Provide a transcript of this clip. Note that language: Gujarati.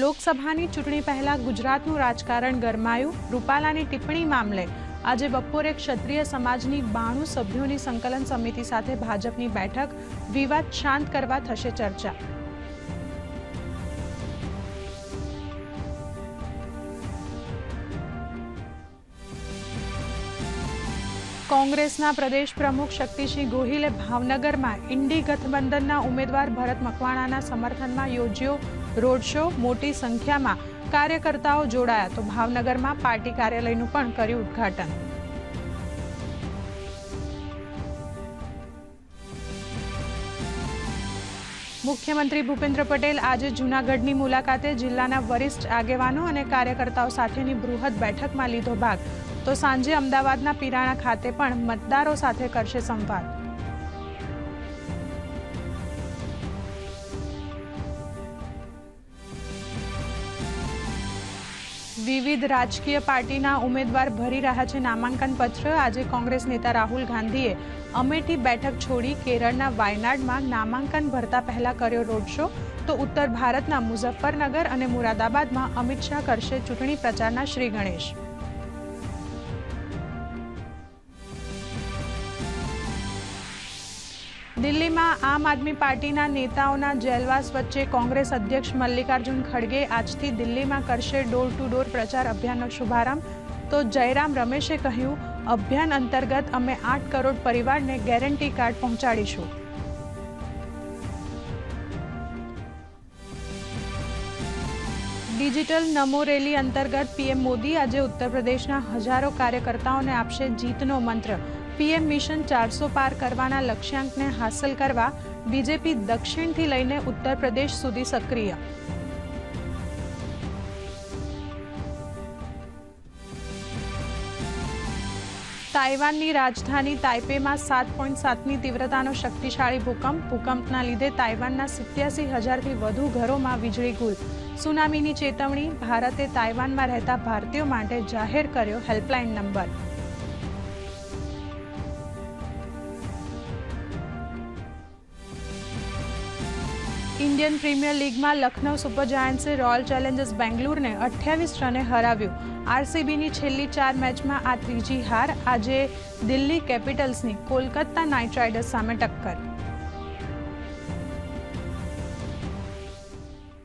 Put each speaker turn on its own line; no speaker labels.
લોકસભાની ચૂંટણી પહેલા ગુજરાતનું રાજકારણ ગરમાયું. રૂપાલાની ટિપ્પણી મામલે આજે બપોરે ક્ષત્રિય સમાજની બાણું સભ્યોની સંકલન સમિતિ સાથે ભાજપની બેઠક. વિવાદ શાંત કરવા થશે ચર્ચા. કોંગ્રેસના પ્રદેશ પ્રમુખ શક્તિસિંહ ગોહિલે ભાવનગરમાં ઇન્ડી ગઠબંધનના ઉમેદવાર ભરત મકવાણાના સમર્થનમાં યોજ્યો રોડ શો. મોટી સંખ્યામાં કાર્યકર્તાઓ જોડાયા તો ભાવનગરમાં પાર્ટી કાર્યાલયનું પણ કર્યું ઉદ્ઘાટન. મુખ્યમંત્રી ભૂપેન્દ્ર પટેલ આજે જૂનાગઢની મુલાકાતે જિલ્લાના વરિષ્ઠ આગેવાનો અને કાર્યકર્તાઓ સાથેની બૃહદ બેઠકમાં લીધો ભાગ. તો સાંજે અમદાવાદના પિરાણા ખાતે પણ મતદારો સાથે કરશે સંવાદ. વિવિધ રાજકીય પાર્ટીના ઉમેદવાર ભરી રહ્યા છે નામાંકન પત્ર. આજે કોંગ્રેસ નેતા રાહુલ ગાંધીએ અમેઠી બેઠક છોડી કેરળના વાયનાડમાં નામાંકન ભરતા પહેલા કર્યો રોડ શો. તો ઉત્તર ભારતના મુઝફ્ફરનગર અને મુરાદાબાદમાં અમિત શાહ કરશે ચૂંટણી પ્રચારના શ્રી ગણેશ. દિલ્હીમાં આમ આદમી પાર્ટીના નેતાઓના જેલવાસ વચ્ચે કોંગ્રેસ અધ્યક્ષ મલ્લિકાર્જુન ખડગે આજથી દિલ્હીમાં કરશે ડોર ટુ ડોર પ્રચાર અભિયાનનો શુભારંભ. તો જયરામ રમેશે કહ્યું, અભિયાન અંતર્ગત અમે આઠ કરોડ પરિવારને ગેરંટી કાર્ડ પહોંચાડીશું. ડિજિટલ નમો રેલી અંતર્ગત પીએમ મોદી આજે ઉત્તર પ્રદેશના હજારો કાર્યકર્તાઓને આપશે જીતનો મંત્ર. પીએમ મિશન ચારસો પાર કરવાના લક્ષ્યાંકને હાંસલ કરવા બીજેપી દક્ષિણથી લઈને ઉત્તર પ્રદેશ સુધી સક્રિય. તાઇવાનની રાજધાની તાઇપેમાં સાત પોઈન્ટ સાતની તીવ્રતાનો શક્તિશાળી ભૂકંપ. ભૂકંપના લીધે તાઇવાનના સિત્યાસી હજારથી વધુ ઘરોમાં વીજળી ગુલ. સુનામીની ચેતવણી, ભારતે તાઇવાનમાં રહેતા ભારતીયો માટે જાહેર કર્યો હેલ્પલાઇન નંબર. ઇન્ડિયન પ્રીમિયર લીગમાં લખનૌ સુપર જાયન્ટ્સે રોયલ ચેલેન્જર્સ બેંગ્લુરને અઠ્યાવીસ રને હરાવ્યું. આરસીબીની છેલ્લી ચાર મેચમાં આ ત્રીજી હાર આજે દિલ્હી કેપિટલ્સની કોલકાતા નાઇટ રાઇડર્સ સામે ટક્કર.